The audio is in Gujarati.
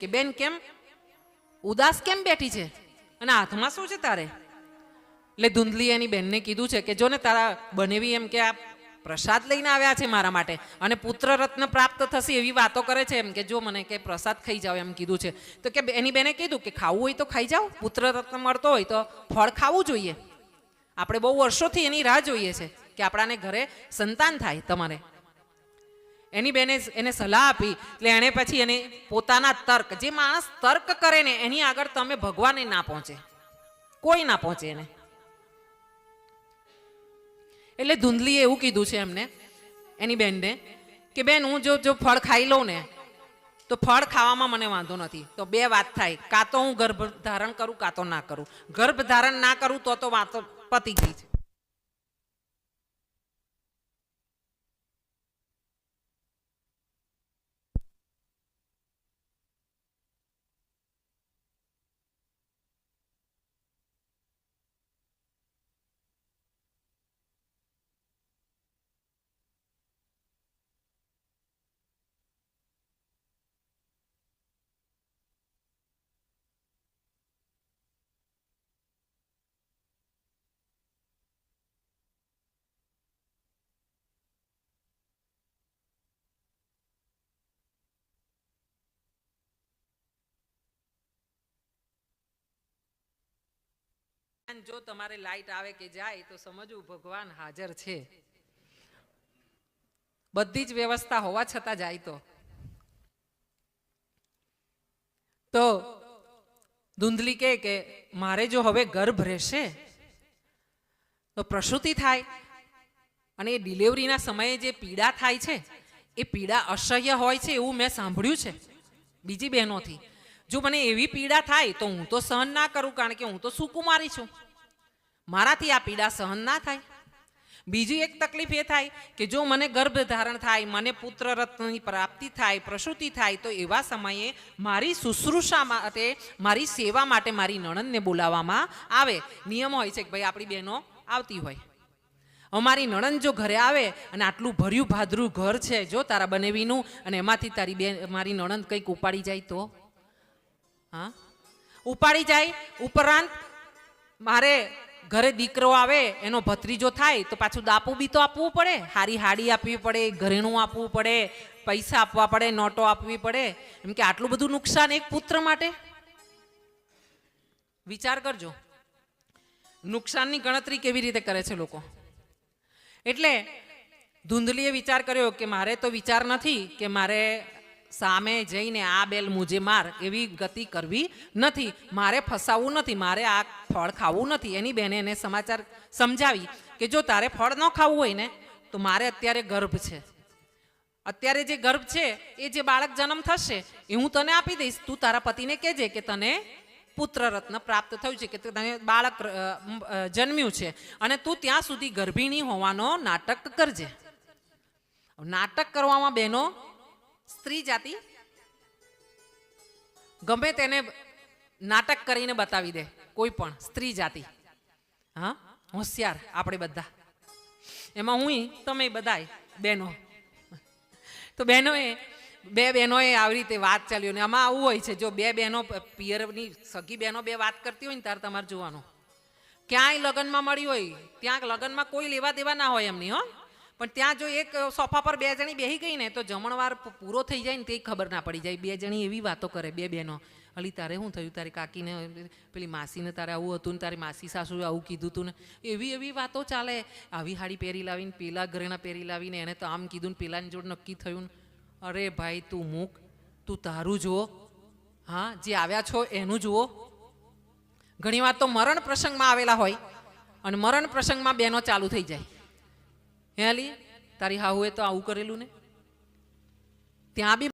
કે બેન કેમ? ઉદાસ કેમ બેઠી છે? અને હાથમાં શું છે તારે? એટલે ધૂંધલી એની બેનને કીધું છે કે જો ને તારા બનેવી એમ કે આ પ્રસાદ લઈને આવ્યા છે મારા માટે અને પુત્ર રત્ન પ્રાપ્ત થશે એવી વાતો કરે છે એમ કે જો મને કે પ્રસાદ ખાઈ જાઓ એમ કીધું છે. તો કે એની બેને કીધું કે ખાવું હોય તો ખાઈ જાઓ પુત્ર રત્ન મળતો હોય તો ફળ ખાવું જોઈએ. આપણે બહુ વર્ષોથી એની રાહ જોઈએ છે કે આપણાને ઘરે સંતાન થાય તમારે. એની બેને એને સલાહ આપી, એટલે એણે પછી એને પોતાના તર્ક, જે માણસ તર્ક કરે ને, એની આગળ તમે ભગવાને ના પહોંચે. કોઈ ના પહોંચે એને. એટલે ધૂંધલીએ એવું કીધું છે એમને, એની બેનને, કે બેન, હું જો જો ફળ ખાઈ લઉં ને, તો ફળ ખાવામાં મને વાંધો નથી. તો બે વાત થાય. કાં તો હું ગર્ભ ધારણ કરું, કાં તો ના કરું. ગર્ભ ધારણ ના કરું, તો તો વાતો પતી ગઈ છે અને જો તમારે લાઈટ આવે કે જાય, તો સમજવું ભગવાન હાજર છે. બધી જ વ્યવસ્થા હોવા છતાં જાય તો. તો ધૂંધલી કે, મારે જો હવે ગર્ભ રહેશે, તો પ્રસૂતિ થાય. અને એ ડિલિવરીના સમયે જે પીડા થાય છે, એ પીડા અસહ્ય હોય છે એવું મેં સાંભળ્યું છે. બીજી બહેનોથી. જો મને એવી પીડા થાય તો હું તો સહન ના કરું કારણ કે હું તો સુકુમારી છું. મારાથી આ પીડા સહન ના થાય. બીજી એક તકલીફ એ થાય કે જો મને ગર્ભ ધારણ થાય, મને પુત્ર રત્નની પ્રાપ્તિ થાય, પ્રસૂતિ થાય, તો એવા સમયે મારી શુશ્રુષા માટે મારી સેવા માટે મારી નણંદને બોલાવવામાં આવે. નિયમ હોય છે કે ભાઈ આપણી બહેનો આવતી હોય. અમારી નણંદ જો ઘરે આવે અને આટલું ભર્યું ભાદરું ઘર છે, જો તારા બનેવીનું અને એમાંથી તારી બેન, મારી નણંદ કંઈક ઉપાડી જાય તો? હા? ઉપાડી જાય, ઉપરાંત મારે ઘરે દીકરો આવે, એનો ભત્રીજો થાય, તો પાછું દાપુ બી તો આપવું પડે. હારી હાડી આપવી પડે, ઘરેણું આપવું પડે, પૈસા આપવા પડે, નોટો આપવી પડે. એમ કે આટલું બધું નુકસાન એક પુત્ર માટે? વિચાર કરજો. નુકસાનની ગણતરી કેવી રીતે કરે છે લોકો? એટલે ધૂંધલીએ વિચાર કર્યો કે મારે તો વિચાર નથી કે મારે સામે જઈને આ બેલ મુજે માર એવી ગતિ કરવી નથી. મારે ફસાવવું નથી, મારે આ ફળ ખાવું નથી. એની બેને એને સમાચાર સમજાવી કે જો તારે ફળ ન ખાવું હોય ને, તો મારે અત્યારે ગર્ભ છે. અત્યારે જે ગર્ભ છે, એ જે બાળક જન્મ થશે, એ હું તને આપી દઈશ. તું તારા પતિને કહેજે કે તને પુત્ર રત્ન પ્રાપ્ત થયું છે, કે તને બાળક જન્મ્યું છે. અને તું ત્યાં સુધી ગર્ભિણી હોવાનો નાટક કરજે. નાટક કરવામાં બહેનો સ્ત્રી જાતિ? ગમે તેને નાટક કરીને બતાવી દે, કોઈ પણ સ્ત્રી જાતિ. હા? હોશિયાર આપણે બધા. એમાં હું તમે બધાય બહેનો. તો બહેનોએ, બે બહેનોએ આવી રીતે વાત ચાલ્યો ને આમાં આવું હોય છે, જો બે બહેનો પિયરની સગી બહેનો બે વાત કરતી હોય ને ત્યારે તમારે જોવાનું. ક્યાંય લગ્નમાં મળી હોય, ત્યાં લગ્નમાં કોઈ લેવા દેવા ના હોય એમની, હો. પણ ત્યાં જો એક સોફા પર બે જણી બેહી ગઈ ને, તો જમણવાર પૂરો થઈ જાય ને તે ખબર ના પડી જાય. બે જણી એવી વાતો કરે, બે બહેનો. અલી, તારે શું થયું? તારી કાકીને, પેલી માસીને તારે આવું હતું ને, તારી માસી સાસુએ આવું કીધું હતું ને? એવી એવી વાતો ચાલે. આવી હાડી પહેરી લાવીને, પેલા ઘરેણા પહેરી લાવીને એને તો આમ કીધું ને, પેલાની જોડે નક્કી થયું ને. અરે ભાઈ, તું મૂક. તું તારું જુઓ. હા, જે આવ્યા છો એનું જુઓ. ઘણી વાર તો મરણ પ્રસંગમાં આવેલા હોય અને મરણ પ્રસંગમાં બેનો ચાલુ થઈ જાય. હે અલી? તારી હાહુએ તો આવું કરેલું ને? ત્યાં બી